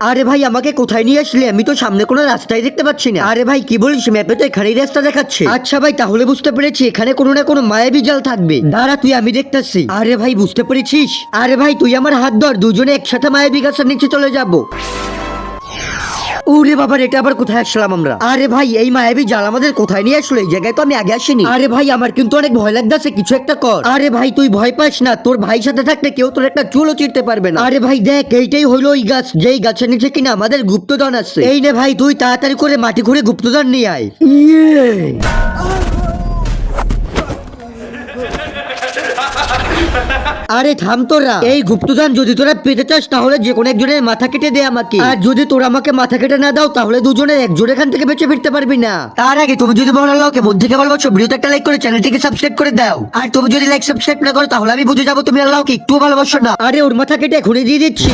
আরে ভাই, আমাকে কোথায় নিয়ে আসলে? আমি তো সামনে কোনো রাস্তাই দেখতে পাচ্ছি না। আরে ভাই, কি বলিস? ম্যাপে তো এখানেই রাস্তা দেখাচ্ছে। আচ্ছা ভাই, তাহলে বুঝতে পেরেছি, এখানে কোনো না কোনো মায়াবী জাল থাকবে। দাঁড়া, তুই আমি দেখতেছি। আরে ভাই, বুঝতে পেরেছিস? আরে ভাই, তুই আমার হাত ধর, দুজনে একসাথে মায়াবী গাছের নিচে চলে যাব। ওরে বাবার এটা আবার কোথায় আসলাম আমরা? আরে ভাই এই মায়াবি জাল আমাদের কোথায় নিয়ে আসলো? এই জায়গায় তো আমি আগে আসিনি। আরে ভাই আমার কিন্তু অনেক ভয় লাগতেছে কিছু একটা কর। আরে ভাই তুই ভয় পাস না তোর ভাই সাথে থাকলে কেউ তোর একটা চুলও চিরতে পারবে না। আরে ভাই দেখ এইটাই হলো ওই গাছ যেই গাছের নিচে কিনা আমাদের গুপ্তধন আছে এই নে ভাই তুই তাড়াতাড়ি করে মাটি ঘুরে গুপ্তধন নিয়ে আয়। আরে থাম তোরা। এই গুপ্তদান যদি তোরা পেতে চাস, তাহলে যে কোনো একজনের মাথা কেটে দে আমাকে। আর যদি তোরা আমাকে মাথা কেটে না দাও, তাহলে দুজনের এখান থেকে বেঁচে ফিরতে পারবি না। তার আগে তুমি যদি লোকে মন থেকে ভালোবাসো, ভিডিওতে একটা লাইক করে চ্যানেলটিকে সাবস্ক্রাইব করে দাও। আর তুমি যদি লাইক সাবস্ক্রাইব না করো, তাহলে আমি বুঝে যাব তুমি আল্লাহকে একটু ভালোবাসো না। আরে ওর মাথা কেটে ঘুরে দিয়ে দিচ্ছি।